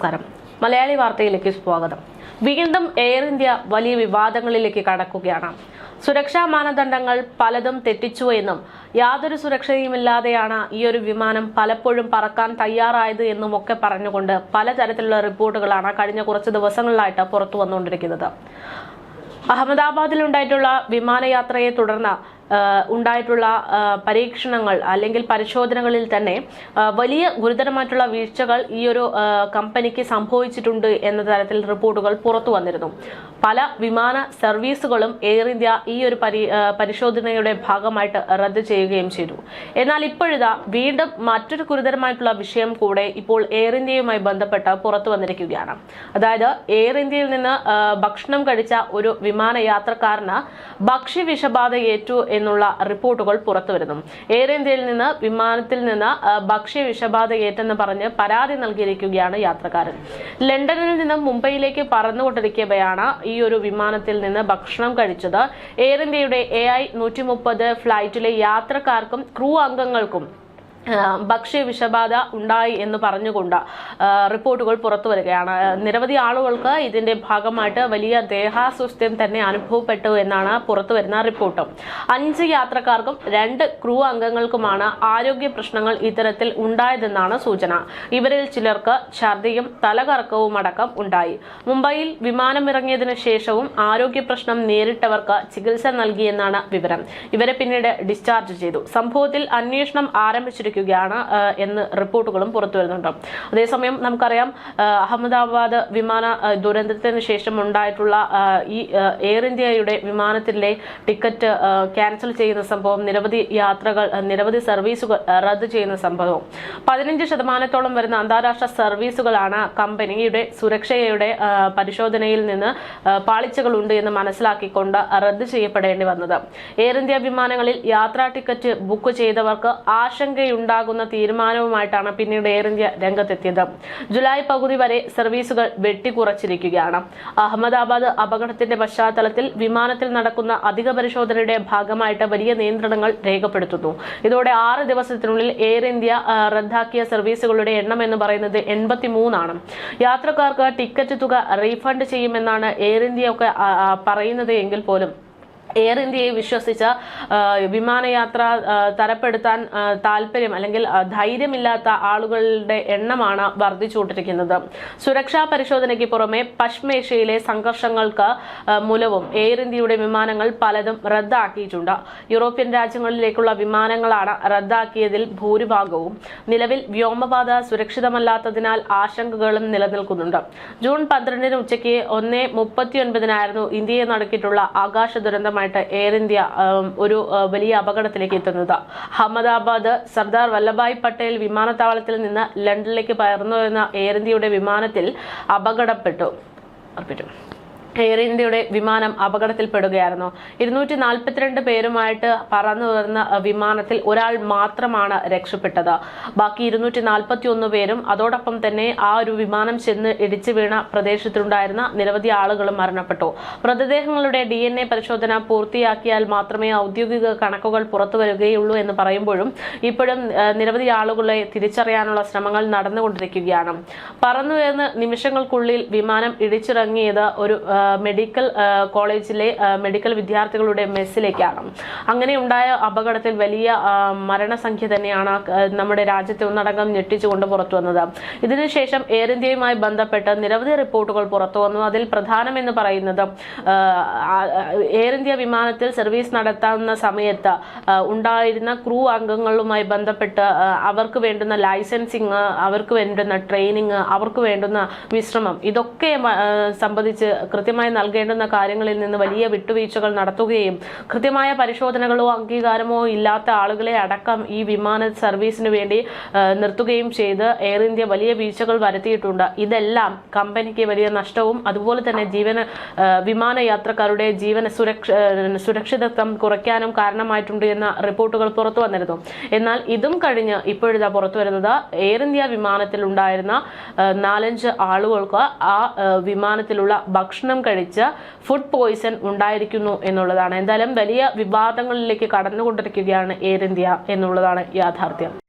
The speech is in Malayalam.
നമസ്കാരം മലയാളി വാർത്തയിലേക്ക് സ്വാഗതം. വീണ്ടും എയർ ഇന്ത്യ വലിയ വിവാദങ്ങളിലേക്ക് കടക്കുകയാണ്. സുരക്ഷാ മാനദണ്ഡങ്ങൾ പലതും തെറ്റിച്ചു എന്നും യാതൊരു സുരക്ഷയുമില്ലാതെയാണ് ഈ ഒരു വിമാനം പലപ്പോഴും പറക്കാൻ തയ്യാറായത് എന്നും ഒക്കെ പറഞ്ഞുകൊണ്ട് പലതരത്തിലുള്ള റിപ്പോർട്ടുകളാണ് കഴിഞ്ഞ കുറച്ച് ദിവസങ്ങളിലായിട്ട് പുറത്തു വന്നുകൊണ്ടിരിക്കുന്നത്. അഹമ്മദാബാദിൽ ഉണ്ടായിട്ടുള്ള വിമാനയാത്രയെ തുടർന്ന് ഉണ്ടായിട്ടുള്ള പരീക്ഷണങ്ങൾ അല്ലെങ്കിൽ പരിശോധനകളിൽ തന്നെ വലിയ ഗുരുതരമായിട്ടുള്ള വീഴ്ചകൾ ഈ ഒരു കമ്പനിക്ക് സംഭവിച്ചിട്ടുണ്ട് എന്ന തരത്തിൽ റിപ്പോർട്ടുകൾ പുറത്തു വന്നിരുന്നു. പല വിമാന സർവീസുകളും എയർ ഇന്ത്യ ഈ ഒരു പരി പരിശോധനയുടെ ഭാഗമായിട്ട് റദ്ദ് ചെയ്യുകയും ചെയ്തു. എന്നാൽ ഇപ്പോഴിതാ വീണ്ടും മറ്റൊരു ഗുരുതരമായിട്ടുള്ള വിഷയം കൂടെ ഇപ്പോൾ എയർ ഇന്ത്യയുമായി ബന്ധപ്പെട്ട് പുറത്തു വന്നിരിക്കുകയാണ്. അതായത് എയർ ഇന്ത്യയിൽ നിന്ന് ഭക്ഷണം കഴിച്ച ഒരു വിമാന യാത്രക്കാരന് ഭക്ഷ്യ വിഷബാധ ഏറ്റു എന്നുള്ള റിപ്പോർട്ടുകൾ പുറത്തുവരുന്നു എയർ ഇന്ത്യയിൽ നിന്ന് വിമാനത്തിൽ നിന്ന് ഭക്ഷ്യ വിഷബാധ ഏറ്റെന്ന് പറഞ്ഞ് പരാതി നൽകിയിരിക്കുകയാണ് യാത്രക്കാരൻ. ലണ്ടനിൽ നിന്ന് മുംബൈയിലേക്ക് പറന്നുകൊണ്ടിരിക്കവെയാണ് ഈ ഒരു വിമാനത്തിൽ നിന്ന് ഭക്ഷണം കഴിച്ചത്. എയർ ഇന്ത്യയുടെ എ ഐ നൂറ്റി മുപ്പത് ഫ്ലൈറ്റിലെ യാത്രക്കാർക്കും ക്രൂ അംഗങ്ങൾക്കും ഭക്ഷ്യ വിഷബാധ ഉണ്ടായി എന്ന് പറഞ്ഞുകൊണ്ട് റിപ്പോർട്ടുകൾ പുറത്തു വരികയാണ്. നിരവധി ആളുകൾക്ക് ഇതിന്റെ ഭാഗമായിട്ട് വലിയ ദേഹാസ്വസ്ഥ്യം തന്നെ അനുഭവപ്പെട്ടു എന്നാണ് പുറത്തു വരുന്ന റിപ്പോർട്ട്. അഞ്ച് യാത്രക്കാർക്കും രണ്ട് ക്രൂ അംഗങ്ങൾക്കുമാണ് ആരോഗ്യ പ്രശ്നങ്ങൾ ഇത്തരത്തിൽ ഉണ്ടായതെന്നാണ് സൂചന. ഇവരിൽ ചിലർക്ക് ഛർദിയും തലകറക്കവും അടക്കം ഉണ്ടായി. മുംബൈയിൽ വിമാനമിറങ്ങിയതിനു ശേഷവും ആരോഗ്യ പ്രശ്നം നേരിട്ടവർക്ക് ചികിത്സ നൽകിയെന്നാണ് വിവരം. ഇവരെ പിന്നീട് ഡിസ്ചാർജ് ചെയ്തു. സംഭവത്തിൽ അന്വേഷണം ആരംഭിച്ചിരിക്കുകയാണ് എന്ന് റിപ്പോർട്ടുകളും പുറത്തു വരുന്നുണ്ട്. അതേസമയം നമുക്കറിയാം അഹമ്മദാബാദ് വിമാന ദുരന്തത്തിന് ശേഷം ഉണ്ടായിട്ടുള്ള ഈ എയർ ഇന്ത്യയുടെ വിമാനത്തിലെ ടിക്കറ്റ് ക്യാൻസൽ ചെയ്യുന്ന സംഭവം നിരവധി യാത്രകൾ നിരവധി സർവീസുകൾ റദ്ദ് ചെയ്യുന്ന സംഭവം. പതിനഞ്ച് ശതമാനത്തോളം വരുന്ന അന്താരാഷ്ട്ര സർവീസുകളാണ് കമ്പനിയുടെ സുരക്ഷയുടെ പരിശോധനയിൽ നിന്ന് പാളിച്ചകളുണ്ട് എന്ന് മനസ്സിലാക്കിക്കൊണ്ട് റദ്ദ് ചെയ്യപ്പെടേണ്ടി വന്നത്. എയർ ഇന്ത്യ വിമാനങ്ങളിൽ യാത്രാ ടിക്കറ്റ് ബുക്ക് ചെയ്തവർക്ക് ആശങ്കയുണ്ടാകുന്ന തീരുമാനവുമായിട്ടാണ് പിന്നീട് എയർ ഇന്ത്യ രംഗത്തെത്തിയത്. ജൂലൈ പകുതി വരെ സർവീസുകൾ വെട്ടിക്കുറച്ചിരിക്കുകയാണ്. അഹമ്മദാബാദ് അപകടത്തിന്റെ പശ്ചാത്തലത്തിൽ വിമാനത്തിൽ നടക്കുന്ന അധിക പരിശോധനയുടെ ഭാഗമായിട്ട് വലിയ നിയന്ത്രണങ്ങൾ രേഖപ്പെടുത്തുന്നു. ഇതോടെ ആറ് ദിവസത്തിനുള്ളിൽ എയർ ഇന്ത്യ റദ്ദാക്കിയ സർവീസുകളുടെ എണ്ണം എന്ന് പറയുന്നത് എൺപത്തി മൂന്നാണ് യാത്രക്കാർക്ക് ടിക്കറ്റ് തുക റീഫണ്ട് ചെയ്യുമെന്നാണ് എയർ ഇന്ത്യ ഒക്കെ പറയുന്നത് എങ്കിൽ പോലും എയർ ഇന്ത്യയെ വിശ്വസിച്ച വിമാനയാത്ര തരപ്പെടുത്താൻ താല്പര്യം അല്ലെങ്കിൽ ധൈര്യമില്ലാത്ത ആളുകളുടെ എണ്ണമാണ് വർദ്ധിച്ചുകൊണ്ടിരിക്കുന്നത്. സുരക്ഷാ പരിശോധനയ്ക്ക് പുറമെ പശ്മേഷ്യയിലെ സംഘർഷങ്ങൾക്ക് മൂലവും എയർ ഇന്ത്യയുടെ വിമാനങ്ങൾ പലതും റദ്ദാക്കിയിട്ടുണ്ട്. യൂറോപ്യൻ രാജ്യങ്ങളിലേക്കുള്ള വിമാനങ്ങളാണ് റദ്ദാക്കിയതിൽ ഭൂരിഭാഗവും. നിലവിൽ വ്യോമപാത സുരക്ഷിതമല്ലാത്തതിനാൽ ആശങ്കകളും നിലനിൽക്കുന്നുണ്ട്. ജൂൺ പന്ത്രണ്ടിന് ഉച്ചയ്ക്ക് ഒന്ന് മുപ്പത്തിയൊൻപതിനായിരുന്നു ഇന്ത്യയെ നടക്കിയിട്ടുള്ള ആകാശ ദുരന്തമായിട്ട് എയർ ഇന്ത്യ ഒരു വലിയ അപകടത്തിലേക്ക് എത്തുന്നത്. അഹമ്മദാബാദ് സർദാർ വല്ലഭായ് പട്ടേൽ വിമാനത്താവളത്തിൽ നിന്ന് ലണ്ടനിലേക്ക് പകർന്നു വരുന്ന എയർ ഇന്ത്യയുടെ വിമാനത്തിൽ അപകടപ്പെട്ടു. അർപ്പിച്ചു എയർ ഇന്ത്യയുടെ വിമാനം അപകടത്തിൽപ്പെടുകയായിരുന്നു. ഇരുന്നൂറ്റി നാൽപ്പത്തിരണ്ട് പേരുമായിട്ട് പറന്നു വരുന്ന വിമാനത്തിൽ ഒരാൾ മാത്രമാണ് രക്ഷപ്പെട്ടത്. ബാക്കി ഇരുന്നൂറ്റി നാൽപ്പത്തി ഒന്ന് പേരും അതോടൊപ്പം തന്നെ ആ ഒരു വിമാനം ചെന്ന് ഇടിച്ചു വീണ പ്രദേശത്തുണ്ടായിരുന്ന നിരവധി ആളുകളും മരണപ്പെട്ടു. മൃതദേഹങ്ങളുടെ ഡി എൻ എ പരിശോധന പൂർത്തിയാക്കിയാൽ മാത്രമേ ഔദ്യോഗിക കണക്കുകൾ പുറത്തു വരികയുള്ളൂ എന്ന് പറയുമ്പോഴും ഇപ്പോഴും നിരവധി ആളുകളെ തിരിച്ചറിയാനുള്ള ശ്രമങ്ങൾ നടന്നുകൊണ്ടിരിക്കുകയാണ്. പറന്നു വരുന്ന നിമിഷങ്ങൾക്കുള്ളിൽ വിമാനം ഇടിച്ചിറങ്ങിയത് ഒരു മെഡിക്കൽ കോളേജിലെ മെഡിക്കൽ വിദ്യാർത്ഥികളുടെ മെസ്സിലേക്കാണ്. അങ്ങനെ ഉണ്ടായ അപകടത്തിൽ വലിയ മരണസംഖ്യ തന്നെയാണ് നമ്മുടെ രാജ്യത്തെ ഒന്നടങ്കം ഞെട്ടിച്ചുകൊണ്ട് പുറത്തു വന്നത്. ഇതിനുശേഷം എയർ ഇന്ത്യയുമായി ബന്ധപ്പെട്ട് നിരവധി റിപ്പോർട്ടുകൾ പുറത്തു വന്നു. അതിൽ പ്രധാനമെന്ന് പറയുന്നത് എയർ ഇന്ത്യ വിമാനത്തിൽ സർവീസ് നടത്താവുന്ന സമയത്ത് ഉണ്ടായിരുന്ന ക്രൂ അംഗങ്ങളുമായി ബന്ധപ്പെട്ട് അവർക്ക് വേണ്ടുന്ന ലൈസൻസിങ് അവർക്ക് വേണ്ടുന്ന ട്രെയിനിങ് അവർക്ക് വേണ്ടുന്ന വിശ്രമം ഇതൊക്കെ സംബന്ധിച്ച് കൃത്യ കൃത്യമായി നൽകേണ്ടുന്ന കാര്യങ്ങളിൽ നിന്ന് വലിയ വിട്ടുവീഴ്ചകൾ നടത്തുകയും കൃത്യമായ പരിശോധനകളോ അംഗീകാരമോ ഇല്ലാത്ത ആളുകളെ അടക്കം ഈ വിമാന സർവീസിന് വേണ്ടി നിർത്തുകയും ചെയ്ത് എയർ ഇന്ത്യ വലിയ വീഴ്ചകൾ വരുത്തിയിട്ടുണ്ട്. ഇതെല്ലാം കമ്പനിക്ക് വലിയ നഷ്ടവും അതുപോലെ തന്നെ ജീവന വിമാന യാത്രക്കാരുടെ ജീവന സുരക്ഷ സുരക്ഷിതത്വം കുറയ്ക്കാനും കാരണമായിട്ടുണ്ട് എന്ന റിപ്പോർട്ടുകൾ പുറത്തു വന്നിരുന്നു. എന്നാൽ ഇതും കഴിഞ്ഞ് ഇപ്പോഴിതാ പുറത്തു വരുന്നത് എയർ ഇന്ത്യ വിമാനത്തിൽ ഉണ്ടായിരുന്ന നാലഞ്ച് ആളുകൾക്ക് ആ വിമാനത്തിലുള്ള വിമാനത്തിലുള്ള ഭക്ഷണം കഴിച്ച് ഫുഡ് പോയിസൺ ഉണ്ടായിരിക്കുന്നു എന്നുള്ളതാണ്. എന്തായാലും വലിയ വിവാദങ്ങളിലേക്ക് കടന്നുകൊണ്ടിരിക്കുകയാണ് എയർ ഇന്ത്യ എന്നുള്ളതാണ് യാഥാർത്ഥ്യം.